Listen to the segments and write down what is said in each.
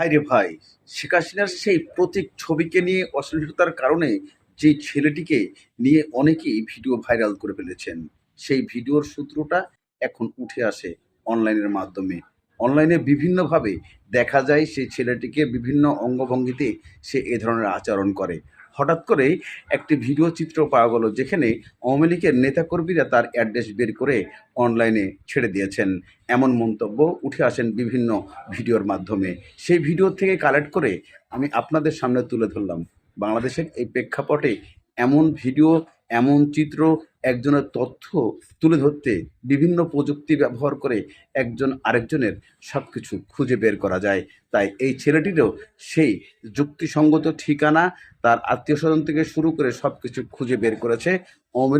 ভাই রে ভাই, শেখ হাসিনার সেই প্রতীক ছবিকে নিয়ে অশ্লীলতার কারণে যে ছেলেটিকে নিয়ে অনেকেই ভিডিও ভাইরাল করে ফেলেছেন, সেই ভিডিওর সূত্রটা এখন উঠে আসে অনলাইনের মাধ্যমে। অনলাইনে বিভিন্নভাবে দেখা যায় সেই ছেলেটিকে বিভিন্ন অঙ্গভঙ্গিতে সে এ ধরনের আচরণ করে। হঠাৎ করে একটি ভিডিও চিত্র পাওয়া গেল যেখানে আওয়ামী লীগের নেতাকর্মীরা তার অ্যাড্রেস বের করে অনলাইনে ছেড়ে দিয়েছেন। এমন মন্তব্য উঠে আসেন বিভিন্ন ভিডিওর মাধ্যমে। সেই ভিডিও থেকে কালেক্ট করে আমি আপনাদের সামনে তুলে ধরলাম। বাংলাদেশের এই প্রেক্ষাপটে এমন ভিডিও এমন চিত্র, একজনের তথ্য তুলে ধরতে বিভিন্ন প্রযুক্তি ব্যবহার করে একজন আরেকজনের সব কিছু খুঁজে বের করা যায়। তাই এই ছেলেটিরও সেই যুক্তিসঙ্গত ঠিকানা তার আত্মীয় স্বজন থেকে শুরু করে সব কিছু খুঁজে বের করেছে।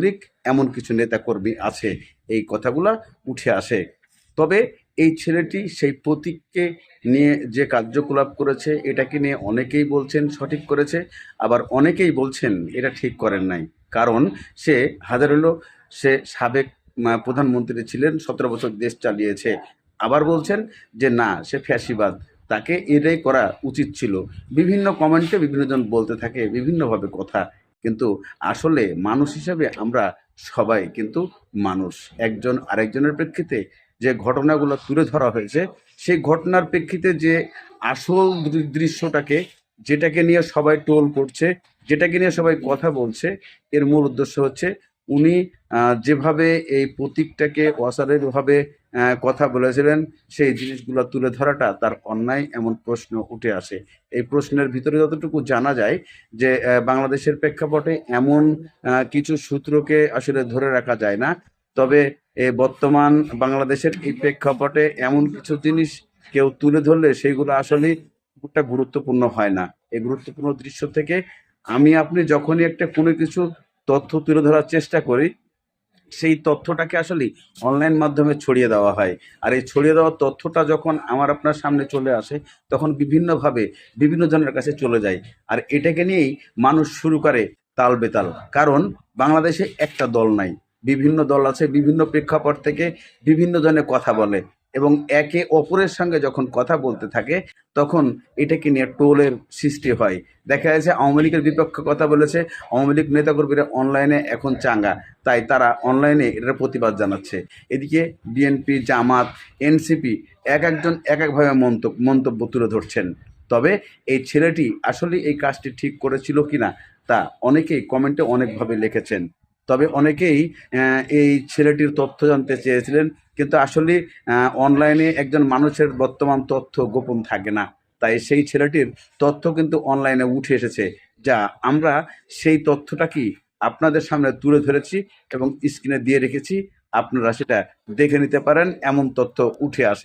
লীগ এমন কিছু নেতাকর্মী আছে, এই কথাগুলা উঠে আসে। তবে এই ছেলেটি সেই প্রতীককে নিয়ে যে কার্যকলাপ করেছে, এটাকে নিয়ে অনেকেই বলছেন সঠিক করেছে, আবার অনেকেই বলছেন এটা ঠিক করেন নাই। কারণ সে হাজার হলো, সে সাবেক প্রধানমন্ত্রী ছিলেন, সতেরো বছর দেশ চালিয়েছে। আবার বলছেন যে, না, সে ফ্যাসিবাদ। তাকে এটাই করা উচিত ছিল। বিভিন্ন কমেন্টে বিভিন্নজন বলতে থাকে, বিভিন্নভাবে কথা। কিন্তু আসলে মানুষ হিসাবে আমরা সবাই কিন্তু মানুষ। একজন আরেকজনের প্রেক্ষিতে যে ঘটনাগুলো তুলে ধরা হয়েছে, সেই ঘটনার প্রেক্ষিতে যে আসল দৃশ্যটাকে, যেটাকে নিয়ে সবাই টোল করছে যেটাকে নিয়ে সবাই কথা বলছে, এর মূল উদ্দেশ্য হচ্ছে উনি যেভাবে এই প্রতীকটাকে অসারেরভাবে কথা বলেছিলেন, সেই জিনিসগুলো তুলে ধরাটা তার অন্যায় এমন প্রশ্ন উঠে আসে। এই প্রশ্নের ভিতরে যতটুকু জানা যায় যে বাংলাদেশের প্রেক্ষাপটে এমন কিছু সূত্রকে আসলে ধরে রাখা যায় না। তবে বর্তমান বাংলাদেশের এই প্রেক্ষাপটে এমন কিছু জিনিস কেউ তুলে ধরলে সেইগুলো আসলে গুরুত্বপূর্ণ হয় না। এই গুরুত্বপূর্ণ দৃশ্য থেকে আমি আপনি যখনই একটা কোনো কিছু তথ্য তুলে ধরার চেষ্টা করি, সেই তথ্যটাকে আসলে অনলাইন মাধ্যমে ছড়িয়ে দেওয়া হয়। আর এই ছড়িয়ে দেওয়া তথ্যটা যখন আমার আপনার সামনে চলে আসে, তখন বিভিন্নভাবে বিভিন্ন জনের কাছে চলে যায়। আর এটাকে নিয়েই মানুষ শুরু করে তাল বেতাল। কারণ বাংলাদেশে একটা দল নাই। বিভিন্ন দল আছে, বিভিন্ন প্রেক্ষাপট থেকে বিভিন্ন জনে কথা বলে। এবং একে অপরের সঙ্গে যখন কথা বলতে থাকে, তখন এটাকে নিয়ে টোলের সৃষ্টি হয়। দেখা যাচ্ছে আওয়ামী লীগের বিপক্ষে কথা বলেছে, আওয়ামী লীগ নেতাকর্মীরা অনলাইনে এখন চাঙ্গা, তাই তারা অনলাইনে এটার প্রতিবাদ জানাচ্ছে। এদিকে বিএনপি, জামাত, এনসিপি এক একজন এক একভাবে মন্তব্য মন্তব্য তুলে ধরছেন। তবে এই ছেলেটি আসলে এই কাজটি ঠিক করেছিল কিনা, তা অনেকেই কমেন্টে অনেকভাবে লিখেছেন। তবে অনেকেই এই ছেলেটির তথ্য জানতে চেয়েছিলেন। কিন্তু আসলে অনলাইনে একজন মানুষের বর্তমান তথ্য গোপন থাকে না। তাই সেই ছেলেটির তথ্য কিন্তু অনলাইনে উঠে এসেছে। যা আমরা সেই তথ্যটা কি আপনাদের সামনে তুলে ধরেছি এবং স্ক্রিনে দিয়ে রেখেছি। আপনারা সেটা দেখে নিতে পারেন। এমন তথ্য উঠে আসে।